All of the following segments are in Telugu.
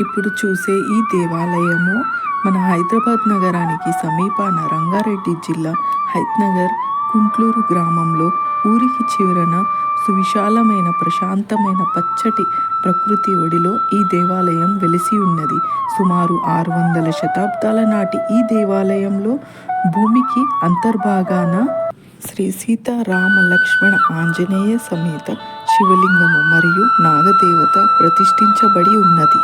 ఇప్పుడు చూసే ఈ దేవాలయము మన హైదరాబాద్ నగరానికి సమీపాన రంగారెడ్డి జిల్లా హైత్నగర్ కుంట్లూరు గ్రామంలో ఊరికి చివరన సువిశాలమైన ప్రశాంతమైన పచ్చటి ప్రకృతి ఒడిలో ఈ దేవాలయం వెలిసి ఉన్నది. సుమారు ఆరు వందల శతాబ్దాల నాటి ఈ దేవాలయంలో భూమికి అంతర్భాగాన శ్రీ సీతారామ లక్ష్మణ ఆంజనేయ సమేత శివలింగము మరియు నాగదేవత ప్రతిష్ఠించబడి ఉన్నది.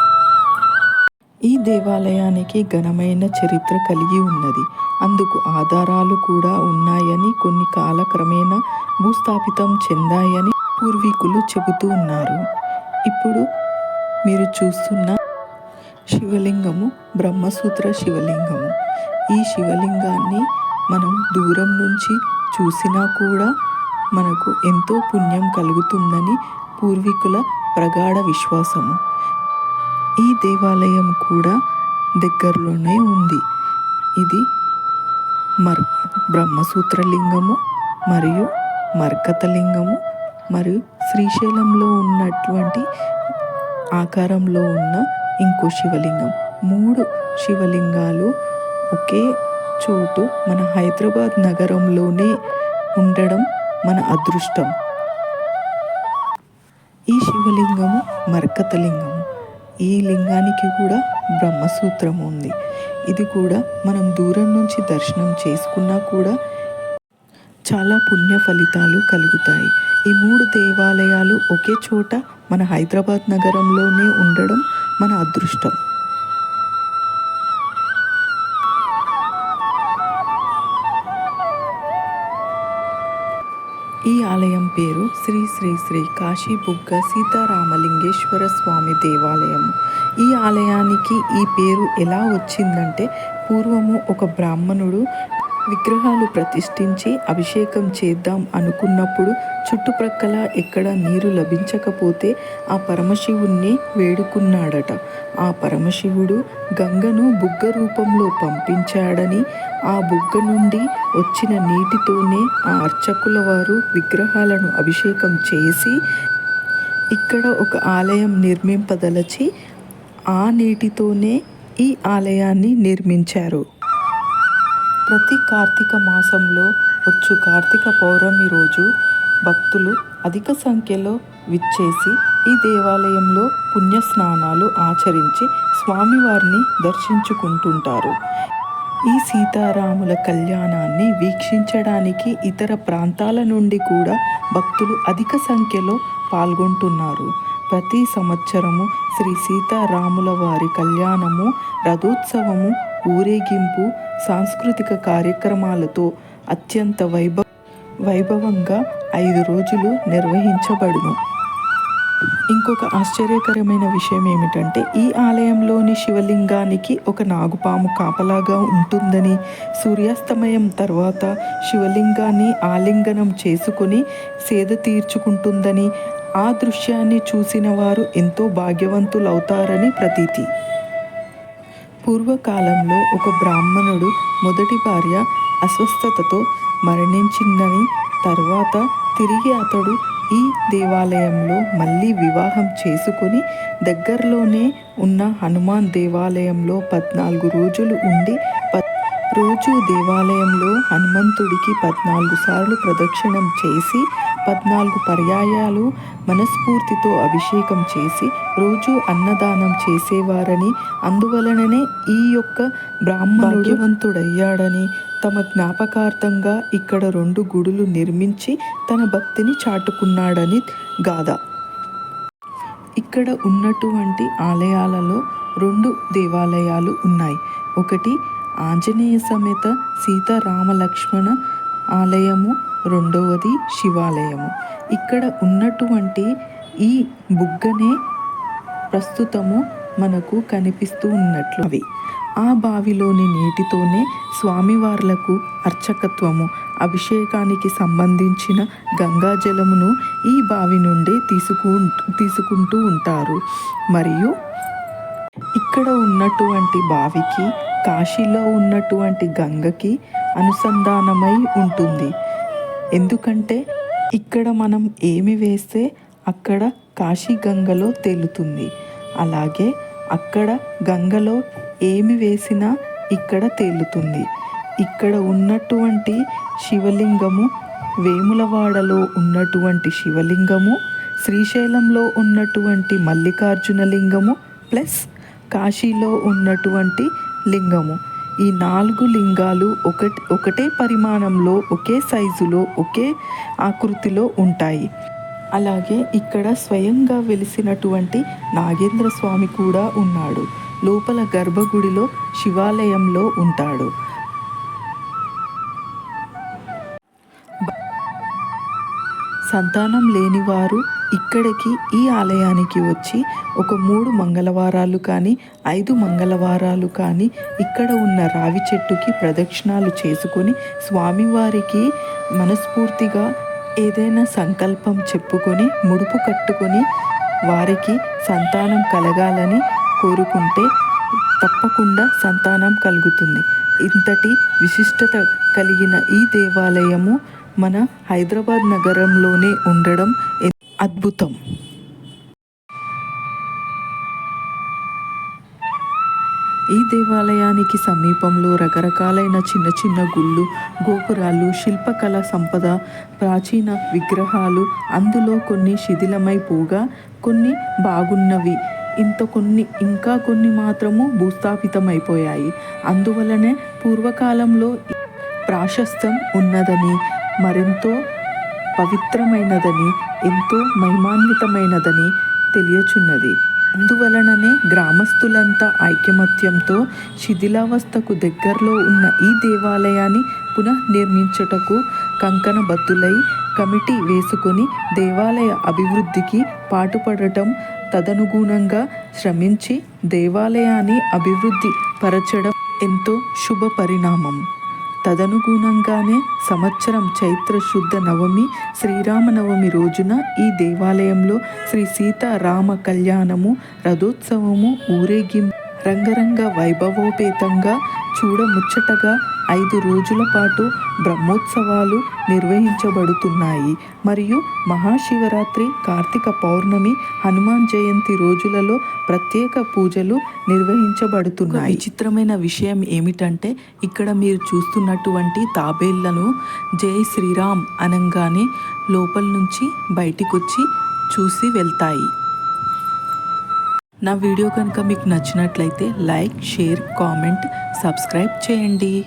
ఈ దేవాలయానికి ఘనమైన చరిత్ర కలిగి ఉన్నది. అందుకు ఆధారాలు కూడా ఉన్నాయని కొన్ని కాలక్రమేణా భూస్థాపితం చెందాయని పూర్వీకులు చెబుతూ ఉన్నారు. ఇప్పుడు మీరు చూస్తున్న శివలింగము బ్రహ్మసూత్ర శివలింగము. ఈ శివలింగాన్ని మనం దూరం నుంచి చూసినా కూడా మనకు ఎంతో పుణ్యం కలుగుతుందని పూర్వీకుల ప్రగాఢ విశ్వాసము. ఈ దేవాలయం కూడా దగ్గరలోనే ఉంది. ఇది మర్ బ్రహ్మసూత్రలింగము మరియు మర్కతలింగము మరియు శ్రీశైలంలో ఉన్నటువంటి ఆకారంలో ఉన్న ఇంకో శివలింగం. మూడు శివలింగాలు ఒకే చోటు మన హైదరాబాద్ నగరంలోనే ఉండడం మన అదృష్టం. ఈ శివలింగము మర్కతలింగం. ఈ లింగానికి కూడా బ్రహ్మసూత్రం ఉంది. ఇది కూడా మనం దూరం నుంచి దర్శనం చేసుకున్నా కూడా చాలా పుణ్య ఫలితాలు కలుగుతాయి. ఈ మూడు దేవాలయాలు ఒకే చోట మన హైదరాబాద్ నగరంలోనే ఉండడం మన అదృష్టం. శ్రీ శ్రీ శ్రీ కాశీ బుగ్గ సీతారామలింగేశ్వర స్వామి దేవాలయం ఈ ఆలయానికి ఈ పేరు ఎలా వచ్చిందంటే పూర్వము ఒక బ్రాహ్మణుడు విగ్రహాలు ప్రతిష్ఠించి అభిషేకం చేద్దాం అనుకున్నప్పుడు చుట్టుప్రక్కల ఎక్కడ నీరు లభించకపోతే ఆ పరమశివుణ్ణి వేడుకున్నాడట. ఆ పరమశివుడు గంగను బుగ్గ రూపంలో పంపించాడని ఆ బుగ్గ నుండి వచ్చిన నీటితోనే ఆ అర్చకుల వారు విగ్రహాలను అభిషేకం చేసి ఇక్కడ ఒక ఆలయం నిర్మింపదలచి ఆ నీటితోనే ఈ ఆలయాన్ని నిర్మించారు. ప్రతి కార్తీక మాసంలో వచ్చు కార్తీక పౌర్ణమి రోజు భక్తులు అధిక సంఖ్యలో విచ్చేసి ఈ దేవాలయంలో పుణ్య స్నానాలు ఆచరించి స్వామివారిని దర్శించుకుంటుంటారు. ఈ సీతారాముల కళ్యాణాన్ని వీక్షించడానికి ఇతర ప్రాంతాల నుండి కూడా భక్తులు అధిక సంఖ్యలో పాల్గొంటున్నారు. ప్రతి సంవత్సరము శ్రీ సీతారాముల వారి కళ్యాణము రథోత్సవము ఊరేగింపు సాంస్కృతిక కార్యక్రమాలతో అత్యంత వైభవ వైభవంగా ఐదు రోజులు నిర్వహించబడును. ఇంకొక ఆశ్చర్యకరమైన విషయం ఏమిటంటే ఈ ఆలయంలోని శివలింగానికి ఒక నాగుపాము కాపలాగా ఉంటుందని సూర్యాస్తమయం తర్వాత శివలింగాన్ని ఆలింగనం చేసుకొని సేద తీర్చుకుంటుందని ఆ దృశ్యాన్ని చూసిన వారు ఎంతో భాగ్యవంతులవుతారని ప్రతీతి. పూర్వకాలంలో ఒక బ్రాహ్మణుడు మొదటి భార్య అస్వస్థతతో మరణించిందని తర్వాత తిరిగి అతడు ఈ దేవాలయంలో మళ్ళీ వివాహం చేసుకొని దగ్గరలోనే ఉన్న హనుమాన్ దేవాలయంలో పద్నాలుగు రోజులు ఉండి రోజు దేవాలయంలో హనుమంతుడికి పద్నాలుగు సార్లు ప్రదక్షిణం చేసి పద్నాలుగు పర్యాయాలు మనస్ఫూర్తితో అభిషేకం చేసి రోజు అన్నదానం చేసేవారని అందువలననే ఈ యొక్క బ్రాహ్మణుడివంతుడయ్యాడని తమ జ్ఞాపకార్థంగా ఇక్కడ రెండు గుడులు నిర్మించి తన భక్తిని చాటుకున్నాడని గాథ. ఇక్కడ ఉన్నటువంటి ఆలయాలలో రెండు దేవాలయాలు ఉన్నాయి. ఒకటి ఆంజనేయ సమేత సీతారామ లక్ష్మణ ఆలయము రెండవది శివాలయము. ఇక్కడ ఉన్నటువంటి ఈ బుగ్గనే ప్రస్తుతము మనకు కనిపిస్తూ ఉన్నట్లు. అవి ఆ బావిలోని నీటితోనే స్వామివార్లకు అర్చకత్వము అభిషేకానికి సంబంధించిన గంగాజలమును ఈ బావి నుండి తీసుకు తీసుకుంటూ ఉంటారు. మరియు ఇక్కడ ఉన్నటువంటి బావికి కాశీలో ఉన్నటువంటి గంగకి అనుసంధానమై ఉంటుంది. ఎందుకంటే ఇక్కడ మనం ఏమి వేస్తే అక్కడ కాశీ గంగలో తేలుతుంది. అలాగే అక్కడ గంగలో ఏమి వేసినా ఇక్కడ తేలుతుంది. ఇక్కడ ఉన్నటువంటి శివలింగము వేములవాడలో ఉన్నటువంటి శివలింగము శ్రీశైలంలో ఉన్నటువంటి మల్లికార్జున లింగము ప్లస్ కాశీలో ఉన్నటువంటి లింగము. ఈ నాలుగు లింగాలు ఒకటి ఒకటే పరిమాణంలో ఒకే సైజులో ఒకే ఆకృతిలో ఉంటాయి. అలాగే ఇక్కడ స్వయంగా వెలిసినటువంటి నాగేంద్ర స్వామి కూడా ఉన్నాడు. లోపల గర్భగుడిలో శివాలయంలో ఉంటాడు. సంతానం లేనివారు ఇక్కడికి ఈ ఆలయానికి వచ్చి ఒక మూడు మంగళవారాలు కానీ ఐదు మంగళవారాలు కానీ ఇక్కడ ఉన్న రావి చెట్టుకి ప్రదక్షిణాలు చేసుకొని స్వామివారికి మనస్ఫూర్తిగా ఏదైనా సంకల్పం చెప్పుకొని ముడుపు కట్టుకొని వారికి సంతానం కలగాలని కోరుకుంటే తప్పకుండా సంతానం కలుగుతుంది. ఇంతటి విశిష్టత కలిగిన ఈ దేవాలయము మన హైదరాబాద్ నగరంలోనే ఉండడం అద్భుతం. ఈ దేవాలయానికి సమీపంలో రకరకాలైన చిన్న చిన్న గుళ్ళు గోపురాలు శిల్పకళ సంపద ప్రాచీన విగ్రహాలు అందులో కొన్ని శిథిలమైపోగా కొన్ని బాగున్నవి. ఇంత కొన్ని ఇంకా కొన్ని మాత్రము భూస్థాపితమైపోయాయి. అందువలనే పూర్వకాలంలో ప్రాశస్త్యం ఉన్నదని మరెంతో పవిత్రమైనదని ఎంతో మహిమాన్వితమైనదని తెలియచున్నది. అందువలననే గ్రామస్తులంతా ఐకమత్యంతో శిథిలావస్థకు దగ్గరలో ఉన్న ఈ దేవాలయాన్ని పునఃనిర్మించుటకు కంకణబద్దులై కమిటీ వేసుకొని దేవాలయ అభివృద్ధికి పాటుపడటం తదనుగుణంగా శ్రమించి దేవాలయాన్ని అభివృద్ధి పరచడం ఎంతో శుభ పరిణామం తదనుగుణంగానే సంవత్సరం చైత్ర శుద్ధ నవమి శ్రీరామనవమి రోజున ఈ దేవాలయంలో శ్రీ సీతారామ కళ్యాణము రథోత్సవము ఊరేగింపు రంగరంగ వైభవోపేతంగా చూడముచ్చటగా ఐదు రోజుల పాటు బ్రహ్మోత్సవాలు నిర్వహించబడుతున్నాయి. మరియు మహాశివరాత్రి కార్తీక పౌర్ణమి హనుమాన్ జయంతి రోజులలో ప్రత్యేక పూజలు నిర్వహించబడుతున్నాయి. విచిత్రమైన విషయం ఏమిటంటే ఇక్కడ మీరు చూస్తున్నటువంటి తాబేళ్ళను జై శ్రీరామ్ అనంగానే లోపల నుంచి బయటికొచ్చి చూసి వెళ్తాయి. నా వీడియో కనుక మీకు నచ్చినట్లయితే లైక్ షేర్ కామెంట్ సబ్స్క్రైబ్ చేయండి.